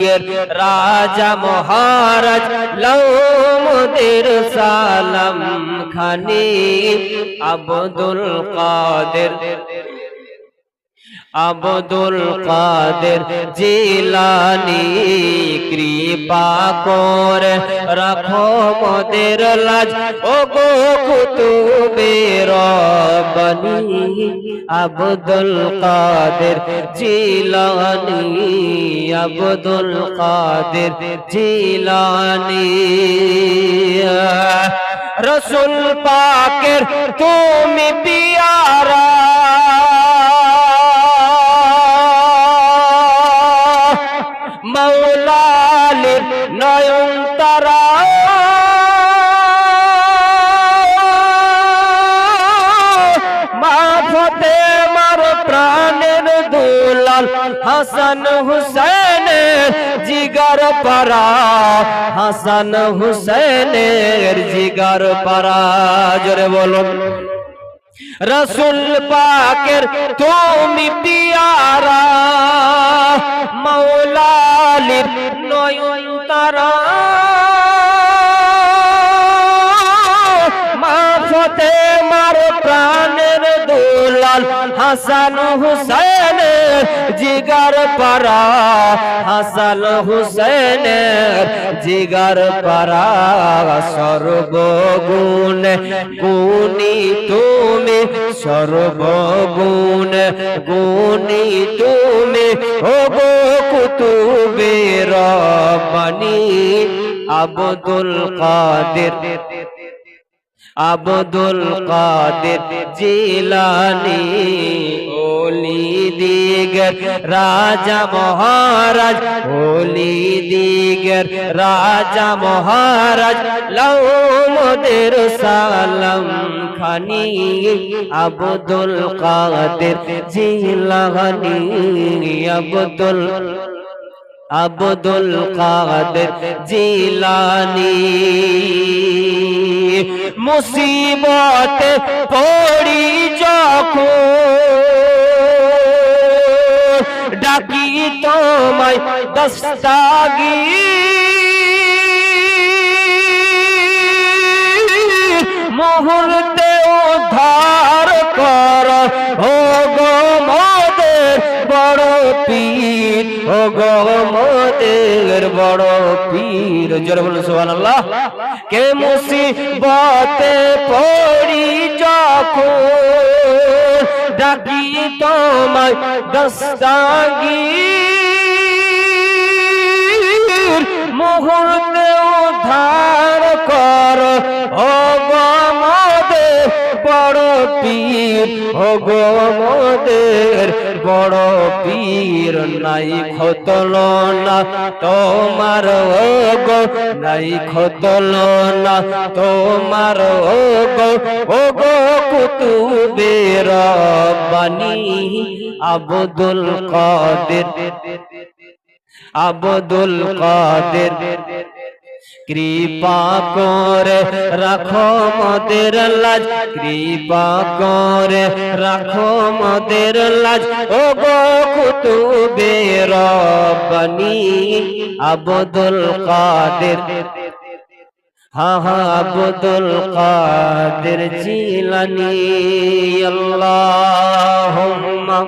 রাজা মহারাজ লৌমদের সালাম খানি আব্দুল কাদের। আব্দুল কাদের জিলানি কৃপা করে রাখো মোদের লাজ। ও গো কুতুবে রব্বানি আব্দুল কাদের জিলানি আব্দুল কাদের জিলানি। রসুল পাকের তুমি পিয়ারা। মৌলালির নয়ন তারা হাসান হুসেনের জিগার পারা হাসান হুসেনের জিগার পারা জোরে বলুন। রসুল পাকের তুমি পিয়ারা মৌলালির নয়ন তারা। মাফতে মার প্রাণের দুলাল হাসান হুসেনের জিগার পারা হাসান হুসেন জিগার পারা সর্বগুণ গুণী তুমি, সর্বগুণ গুণী তুমি। ও গো কুতুবে রব্বানি আব্দুল কাদের আব্দুল কাদের জিলানি, ওলি দিগর রাজা মহারাজ, ওলি দিগর রাজা মহারাজ লও মোদের সালাম খানি, আব্দুল কাদের জিলানি, আব্দুল আব্দুল কাদের জিলানি। মুসিবত পড়ি যখন ডাকি তোমায় দস্তাগি। মুহূর্তে ও বড় পীর। জোরে বলুন সুবহানাল্লাহ। কে মুসিবতে পড়ি যখন? ডাকি তোমায় দস্তাগীর মোদের বড় পীর নাই খতল না, তোমার ও গো নাই খতল না, তোমার ও গো ও গো কুতুবে রব্বানি আব্দুল কাদের আব্দুল কাদের। কৃপা করে রাখো মদের লাজ, কৃপা করে রাখো মদের লাজ। ও গো কুতুবে রব্বানি, আব্দুল কাদের। আব্দুল কাদের জিলানি, আল্লাহুম্মা।